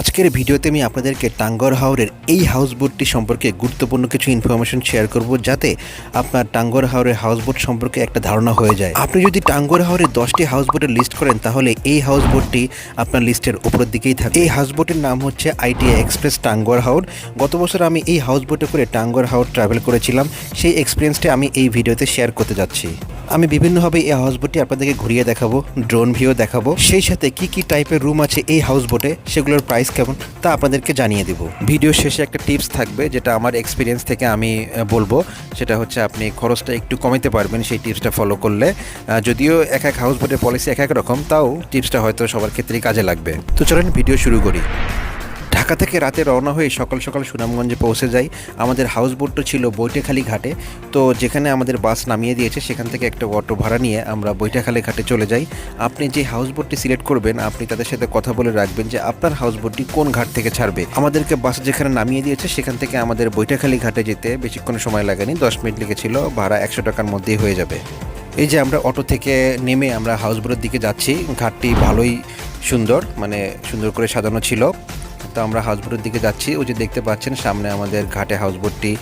আজকের ভিডিওতে আমি আপনাদেরকে টাঙ্গর হাওরের এই হাউস বোটটি সম্পর্কে গুরুত্বপূর্ণ কিছু ইনফরমেশন শেয়ার করব যাতে আপনার টাঙ্গর হাওরের হাউস বোট সম্পর্কে একটা ধারণা হয়ে যায়। আপনি যদি টাঙ্গর হাওরের দশটি হাউসবোটের লিস্ট করেন, তাহলে এই হাউস বোটটি আপনার লিস্টের উপরের দিকেই থাকে এই হাউসবোটের নাম হচ্ছে আইটিআই এক্সপ্রেস টাঙ্গর হাওর। গত বছর আমি এই হাউস বোটে করে টাঙ্গর হাওর ট্রাভেল করেছিলাম। সেই এক্সপিরিয়েন্সটি আমি এই ভিডিওতে শেয়ার করতে যাচ্ছি। আমি বিভিন্নভাবে এই হাউসবোটটি আপনাদেরকে ঘুরিয়ে দেখাবো ড্রোন ভিউ দেখাবো। সেই সাথে কি কি টাইপের রুম আছে এই হাউসবোটে সেগুলোর প্রাইস কেমন, তা আপনাদেরকে জানিয়ে দেব। ভিডিও শেষে একটা টিপস থাকবে, যেটা আমার এক্সপিরিয়েন্স থেকে আমি বলব। সেটা হচ্ছে আপনি খরচটা একটু কমাতে পারবেন সেই টিপসটা ফলো করলে। যদিও এক এক হাউসবোটের পলিসি এক এক রকম, তাও টিপসটা হয়তো সবার ক্ষেত্রেই কাজে লাগবে। তো চলেন ভিডিও শুরু করি। ঢাকা থেকে রাতে রওনা হয়ে সকাল সকাল সুনামগঞ্জে পৌঁছে যাই। আমাদের হাউস বোটটা ছিল বৈঠাখালী ঘাটে। তো যেখানে আমাদের বাস নামিয়ে দিয়েছে, সেখান থেকে একটা অটো ভাড়া নিয়ে আমরা বৈঠাখালী ঘাটে চলে যাই। আপনি যে হাউস বোটটি সিলেক্ট করবেন, আপনি তাদের সাথে কথা বলে রাখবেন যে আপনার হাউস বোটটি কোন ঘাট থেকে ছাড়বে। আমাদেরকে বাস যেখানে নামিয়ে দিয়েছে, সেখান থেকে আমাদের বৈঠাখালী ঘাটে যেতে বেশিক্ষণ সময় লাগেনি। দশ মিনিট লেগেছিল, ভাড়া একশো টাকার মধ্যেই হয়ে যাবে। এই যে আমরা অটো থেকে নেমে আমরা হাউস বোটের দিকে যাচ্ছি, ঘাটটি ভালোই সুন্দর মানে সুন্দর করে সাজানো ছিল। তো আমরা হাউসবোটের দিকে যাচ্ছি। ওই যে দেখতে পাচ্ছেন, সামনে আমাদের ঘাটে হাউসবোটটি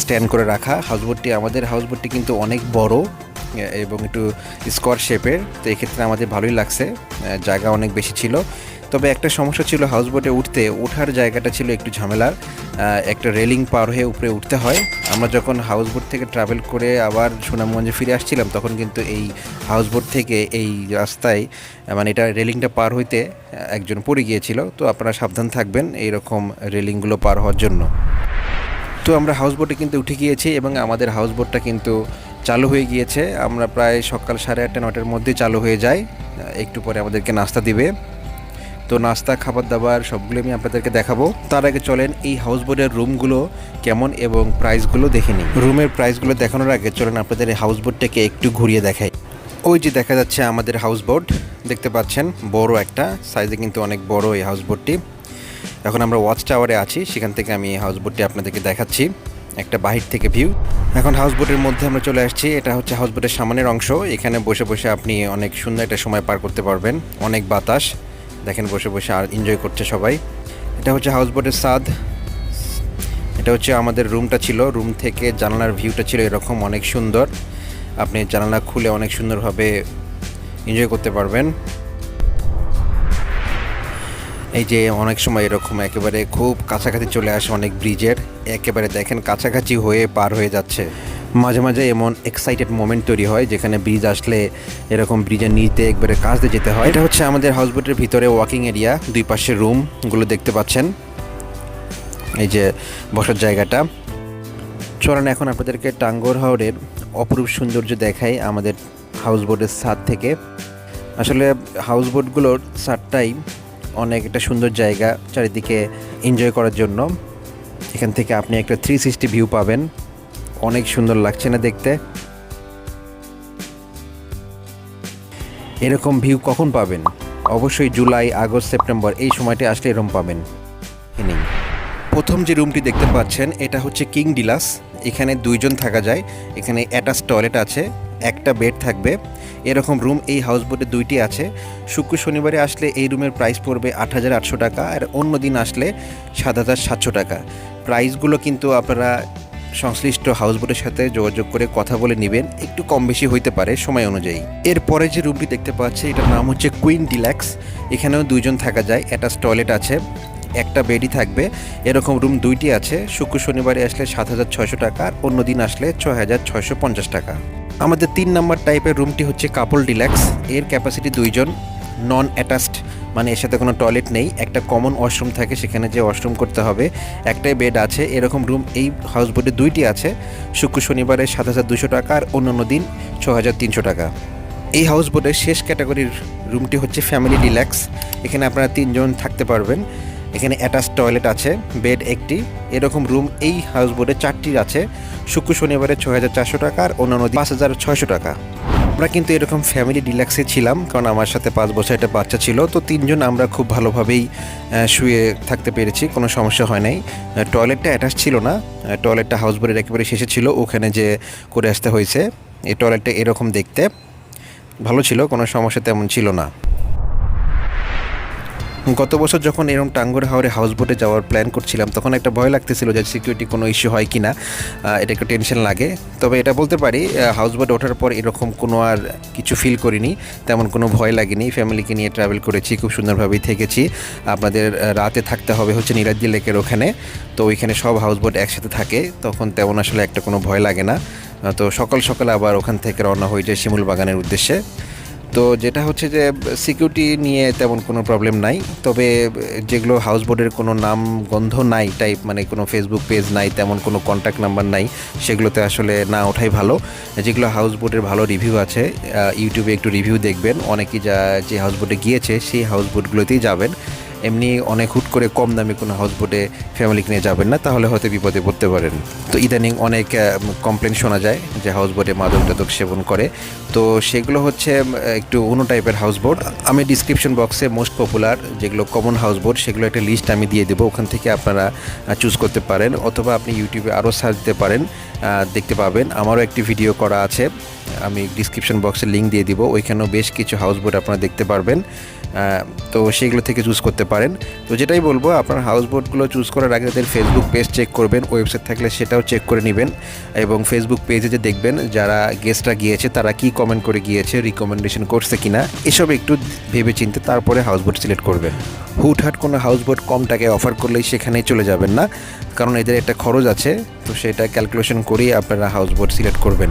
স্ট্যান্ড করে রাখা। হাউসবোটটি, আমাদের হাউসবোটটি কিন্তু অনেক বড় এবং একটু স্কোয়ার শেপের তো এক্ষেত্রে আমাদের ভালোই লাগছে জায়গা অনেক বেশি ছিল। তবে একটা সমস্যা ছিল হাউসবোটে উঠতে, ওঠার জায়গাটা ছিল একটু ঝামেলার। একটা রেলিং পার হয়ে উপরে উঠতে হয়। আমরা যখন হাউসবোট থেকে ট্রাভেল করে আবার সুনামগঞ্জে ফিরে আসছিলাম, তখন কিন্তু এই হাউসবোট থেকে এই রাস্তায় মানে এটা রেলিংটা পার হইতে একজন পড়ে গিয়েছিল। তো আপনারা সাবধান থাকবেন এই রকম রেলিংগুলো পার হওয়ার জন্য। তো আমরা হাউসবোটে কিন্তু উঠে গিয়েছি এবং আমাদের হাউসবোটটা কিন্তু চালু হয়ে গিয়েছে। আমরা প্রায় সকাল সাড়ে আটটা নটার মধ্যে চালু হয়ে যাই একটু পরে আমাদেরকে নাস্তা দিবে। তো নাস্তা, খাবার দাবার সবগুলো আমি আপনাদেরকে দেখাবো। তার আগে চলেন এই হাউসবোটের রুমগুলো কেমন এবং প্রাইসগুলো দেখে নিই। রুমের প্রাইসগুলো দেখানোর আগে চলেন আপনাদের এই হাউসবোটটাকে একটু ঘুরিয়ে দেখাই। ওই যে দেখা যাচ্ছে আমাদের হাউসবোট দেখতে পাচ্ছেন? বড় একটা সাইজে কিন্তু অনেক বড় এই হাউসবোটটি এখন আমরা ওয়াচ টাওয়ারে আছি, সেখান থেকে আমি এই হাউসবোটটি আপনাদেরকে দেখাচ্ছি। একটা বাহির থেকে ভিউ এখন হাউসবোটের মধ্যে আমরা চলে আসছি, এটা হচ্ছে হাউস হাউসবোটের সামনের অংশ। এখানে বসে বসে আপনি অনেক সুন্দর একটা সময় পার করতে পারবেন। অনেক বাতাস। দেখেন বসে বসে আর এনজয় করছে সবাই। এটা হচ্ছে হাউসবোটের স্বাদ। এটা হচ্ছে আমাদের রুমটা ছিল। রুম থেকে জানালার ভিউটা ছিল এরকম অনেক সুন্দর। আপনি জানালা খুলে অনেক সুন্দরভাবে এনজয় করতে পারবেন। এই যে অনেক সময় এরকম একেবারে খুব কাছাকাছি চলে আসে অনেক ব্রিজের একেবারে দেখেন কাছাকাছি হয়ে পার হয়ে যাচ্ছে। মাঝে মাঝে এমন এক্সাইটেড মোমেন্ট তৈরি হয়, যেখানে ব্রিজ আসলে এরকম ব্রিজের নিচে একবারে কাজ দিয়ে যেতে হয়। এটা হচ্ছে আমাদের হাউসবোটের ভিতরে ওয়াকিং এরিয়া দুই পাশে রুমগুলো দেখতে পাচ্ছেন। এই যে বসার জায়গাটা। চলেন এখন আপনাদেরকে টাঙ্গর হাওরের অপরূপ সৌন্দর্য দেখাই আমাদের হাউসবোটের ছাদ থেকে। আসলে হাউসবোটগুলোর ছাদটাই অনেক একটা সুন্দর জায়গা চারিদিকে এনজয় করার জন্য। এখান থেকে আপনি একটা থ্রি সিক্সটি ভিউ পাবেন। অনেক সুন্দর লাগছে না দেখতে। এরকম ভিউ কখন পাবেন? অবশ্যই জুলাই, আগস্ট, সেপ্টেম্বর, এই সময়টি আসলে এরকম পাবেন। প্রথম যে রুমটি দেখতে পাচ্ছেন, এটা হচ্ছে কিং ডিলাস এখানে দুইজন থাকা যায়। এখানে অ্যাটাচ টয়লেট আছে, একটা বেড থাকবে। এরকম রুম এই হাউস বোটে দুইটি আছে। শুক্র শনিবারে আসলে এই রুমের প্রাইস পড়বে আট হাজার আটশো টাকা, আর অন্য দিন আসলে সাত হাজার সাতশো টাকা। প্রাইসগুলো কিন্তু আপনারা সংশ্লিষ্ট হাউসবোটের সাথে যোগাযোগ করে কথা বলে নেবেন। একটু কম বেশি হইতে পারে সময় অনুযায়ী। এরপরে যে রুমটি দেখতে পাচ্ছি, এটার নাম হচ্ছে কুইন ডিল্যাক্স এখানেও দুইজন থাকা যায় অ্যাটাচ টয়লেট আছে, একটা বেডই থাকবে। এরকম রুম দুইটি আছে, শুক্র শনিবারে আসলে সাত হাজার ছয়শো টাকা, আর অন্য দিন আসলে ছয় হাজার ছয়শো পঞ্চাশ টাকা। আমাদের তিন নম্বর টাইপের রুমটি হচ্ছে কাপল ডিল্যাক্স এর ক্যাপাসিটি দুইজন নন অ্যাটাচড মানে এর সাথে কোনো টয়লেট নেই, একটা কমন ওয়াশরুম থাকে, সেখানে যে ওয়াশরুম করতে হবে, একটাই বেড আছে, এরকম রুম এই হাউসবোটে দুইটি আছে, শুক্র শনিবারে সাত হাজার দুশো টাকা আর অন্যান্য দিন ছ হাজার তিনশো টাকা। এই হাউসবোটের শেষ ক্যাটাগরির রুমটি হচ্ছে ফ্যামিলি ডিল্যাক্স এখানে আপনারা তিনজন থাকতে পারবেন, এখানে অ্যাটাচ টয়লেট আছে বেড একটি, এরকম রুম এই হাউসবোটে চারটি আছে, শুক্র শনিবারে ছ হাজার চারশো টাকা আর অন্যান্য পাঁচ হাজার ছয়শো টাকা। আমরা কিন্তু এরকম ফ্যামিলি ডিলাক্সে ছিলাম, কারণ আমার সাথে পাঁচ বছর একটা বাচ্চা ছিল। তো তিনজন আমরা খুব ভালোভাবেই শুয়ে থাকতে পেরেছি, কোনো সমস্যা হয় নাই। টয়লেটটা অ্যাটাচ ছিল না। টয়লেটটা হাউস বোর্ডের একেবারে শেষে ছিল, ওখানে যে করে আসতে হয়েছে। এই টয়লেটটা এরকম দেখতে। ভালো ছিল, কোনো সমস্যা তেমন ছিল না। গত বছর যখন এরকম টাঙ্গর হাওড়ে হাউস বোটে যাওয়ার প্ল্যান করছিলাম, তখন একটা ভয় লাগতেছিল যে সিকিউরিটি কোনো ইস্যু হয় কি না এটা একটু টেনশন লাগে। তবে এটা বলতে পারি হাউস বোটে ওঠার পর এরকম কোনো আর কিছু ফিল করিনি। তেমন কোনো ভয় লাগেনি। ফ্যামিলিকে নিয়ে ট্রাভেল করেছি, খুব সুন্দরভাবেই থেকেছি। আপনাদের রাতে থাকতে হবে হচ্ছে নীলাদ্রি লেকের ওখানে। তো ওইখানে সব হাউস বোট একসাথে থাকে। তখন তেমন আসলে একটা কোনো ভয় লাগে না। তো সকাল সকাল আবার ওখান থেকে রওনা হয়ে যায় শিমুল বাগানের উদ্দেশ্যে। তো যেটা হচ্ছে যে সিকিউরিটি নিয়ে তেমন কোনো প্রবলেম নাই। তবে যেগুলো হাউস বোর্ডের কোনো নাম গন্ধ নাই টাইপ মানে কোনো ফেসবুক পেজ নাই, তেমন কোনো কন্ট্যাক্ট নাম্বার নাই, সেগুলোতে আসলে না ওঠাই ভালো। যেগুলো হাউস বোর্ডের ভালো রিভিউ আছে ইউটিউবে একটু রিভিউ দেখবেন। অনেকেই যা, যে হাউস বোর্ডে গিয়েছে, সেই হাউস বোর্ডগুলোতেই যাবেন। এমনি অনেক হুট করে কম দামে কোনো হাউস বোটে ফ্যামিলিকে নিয়ে যাবেন না, তাহলে হয়তো বিপদে পড়তে পারেন। তো ইদানিং অনেক কমপ্লেন শোনা যায় যে হাউস বোটে মাদক টাদক সেবন করে। তো সেগুলো হচ্ছে একটু অন্য টাইপের হাউস বোট আমি ডিসক্রিপশন বক্সে মোস্ট পপুলার যেগুলো কমন হাউস বোট সেগুলো একটা লিস্ট আমি দিয়ে দেবো। ওখান থেকে আপনারা চুজ করতে পারেন। অথবা আপনি ইউটিউবে আরও সার্চ দিতে পারেন। দেখতে পাবেন। আমারও একটি ভিডিও করা আছে। আমি ডিসক্রিপশন বক্সে লিঙ্ক দিয়ে দিব। ওইখানেও বেশ কিছু হাউস বোট আপনারা দেখতে পারবেন। তো সেইগুলো থেকে চুজ করতে পারেন। তো যেটাই বলব, আপনার হাউস বোটগুলো চুজ করার আগে তাদের ফেসবুক পেজ চেক করবেন। ওয়েবসাইট থাকলে সেটাও চেক করে নেবেন। এবং ফেসবুক পেজে যে দেখবেন, যারা গেস্টরা গিয়েছে, তারা কি কমেন্ট করে গিয়েছে রিকমেন্ডেশন করছে কিনা, এসব একটু ভেবে চিনতে তারপরে হাউস বোট সিলেক্ট করবেন। হুটহাট কোনো হাউস বোট কম টাকায় অফার করলেই সেখানেই চলে যাবেন না। কারণ এদের একটা খরচ আছে, তো সেটা ক্যালকুলেশন করেই আপনারা হাউস বোট সিলেক্ট করবেন।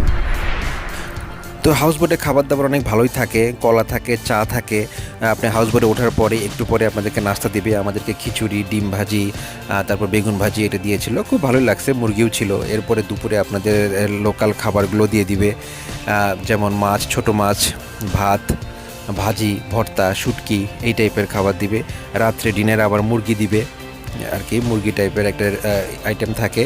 তো হাউস বোটে খাবার দাবার অনেক ভালোই থাকে, কলা থাকে, চা থাকে। আপনি হাউস বোটে ওঠার পরে একটু পরে আপনাদেরকে নাস্তা দিবে, আমাদেরকে খিচুড়ি, ডিম ভাজি তারপর বেগুন ভাজি এটা দিয়েছিল। খুব ভালোই লাগছে, মুরগিও ছিল। এরপরে দুপুরে আপনাদের লোকাল খাবারগুলো দিয়ে দিবে। যেমন মাছ, ছোট মাছ, ভাত, ভাজি, ভর্তা, শুটকি, এই টাইপের খাবার দিবে। রাত্রে ডিনার আবার মুরগি দিবে। আর কি মুরগি টাইপের একটা আইটেম থাকে।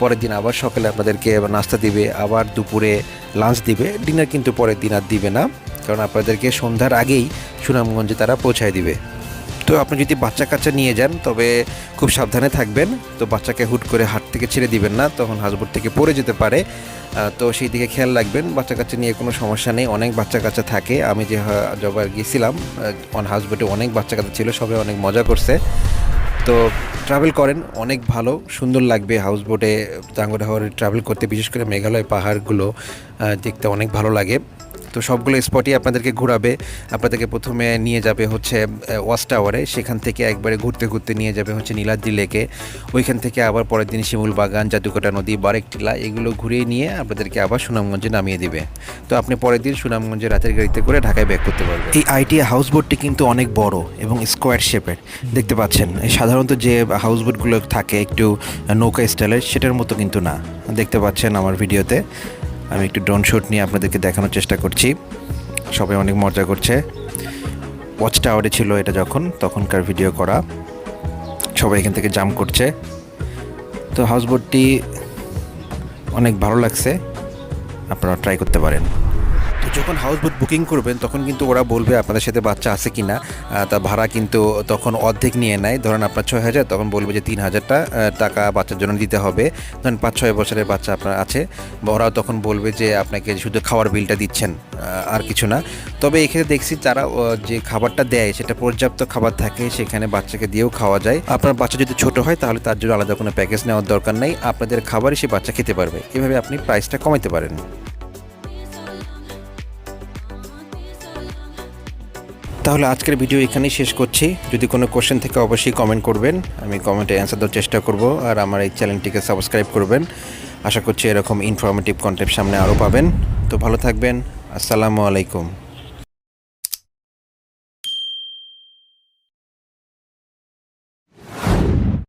পরের দিন আবার সকালে আপনাদেরকে নাস্তা দিবে, আবার দুপুরে লাঞ্চ দিবে। ডিনার কিন্তু পরের দিন আর দিবে না, কারণ আপনাদেরকে সন্ধ্যার আগেই সুনামগঞ্জে তারা পৌঁছায় দিবে। তো আপনি যদি বাচ্চা কাচ্চা নিয়ে যান, তবে খুব সাবধানে থাকবেন। তো বাচ্চাকে হুট করে হাট থেকে ছেড়ে দিবেন না, তখন হাসবোট থেকে পড়ে যেতে পারে। তো সেই দিকে খেয়াল রাখবেন বাচ্চা কাচ্চা নিয়ে কোনো সমস্যা নেই। অনেক বাচ্চা কাচ্চা থাকে। আমি যে যবার গিয়েছিলাম অন হাউসবোটে অনেক বাচ্চা কাচ্চা ছিল, সবাই অনেক মজা করছে। তো ট্রাভেল করেন, অনেক ভালো, সুন্দর লাগবে হাউস বোটে টাঙ্গরা হাওয়ারে ট্রাভেল করতে, বিশেষ করে মেঘালয় পাহাড়গুলো দেখতে অনেক ভালো লাগে। তো সবগুলো স্পটই আপনাদেরকে ঘোরাবে। আপনাদেরকে প্রথমে নিয়ে যাবে হচ্ছে ওয়াচ টাওয়ারে সেখান থেকে একবারে ঘুরতে ঘুরতে নিয়ে যাবে হচ্ছে নীলাদ্রি লেকে ওইখান থেকে আবার পরের দিন শিমুল বাগান জাদুকাটা নদী বারেক টিলা এগুলো ঘুরিয়ে নিয়ে আপনাদেরকে আবার সুনামগঞ্জে নামিয়ে দিবে। তো আপনি পরের দিন সুনামগঞ্জে রাতের গাড়িতে করে ঢাকায় ব্যাক করতে পারবেন। এই আইটি হাউস বোটটি কিন্তু অনেক বড় এবং স্কোয়ার শেপের দেখতে পাচ্ছেন সাধারণত যে হাউস বোটগুলো থাকে একটু নৌকা স্টাইলের সেটার মতো কিন্তু না। দেখতে পাচ্ছেন আমার ভিডিওতে আমি একটু ড্রোন শ্যুট নিয়ে আপনাদেরকে দেখানোর চেষ্টা করছি। সবাই অনেক মজা করছে। ওয়াচ টাওয়ারে ছিল এটা যখন, তখনকার ভিডিও করা। সবাই এখান থেকে জাম্প করছে। তো হাউস বোটটি অনেক ভালো লাগছে। আপনারা ট্রাই করতে পারেন। যখন হাউস বোট বুকিং করবেন, তখন কিন্তু ওরা বলবে আপনাদের সাথে বাচ্চা আছে কি না তা ভাড়া কিন্তু তখন অর্ধেক নিয়ে নেয়। ধরেন আপনার ছয় হাজার, তখন বলবে যে তিন হাজারটা টাকা বাচ্চার জন্য দিতে হবে। ধরেন পাঁচ ছয় বছরের বাচ্চা আপনার আছে ওরাও তখন বলবে যে আপনাকে শুধু খাওয়ার বিলটা দিচ্ছেন আর কিছু না। তবে এখানে দেখছি তারা যে খাবারটা দেয়, সেটা পর্যাপ্ত খাবার থাকে, সেখানে বাচ্চাকে দিয়েও খাওয়া যায়। আপনার বাচ্চা যদি ছোট হয়, তাহলে তার জন্য আলাদা কোনো প্যাকেজ নেওয়ার দরকার নেই। আপনাদের খাবারই সে বাচ্চা খেতে পারবে। এভাবে আপনি প্রাইসটা কমাতে পারেন। তাহলে আজকের ভিডিও এখানেই শেষ করছি। যদি কোনো কোশ্চেন থেকে, অবশ্যই কমেন্ট করবেন। আমি কমেন্টে অ্যান্সার দেওয়ার চেষ্টা করব আর আমার এই চ্যানেলটিকে সাবস্ক্রাইব করবেন। আশা করছি এরকম ইনফরমেটিভ কন্টেন্ট সামনে আরও পাবেন। তো ভালো থাকবেন। আসসালামু আলাইকুম।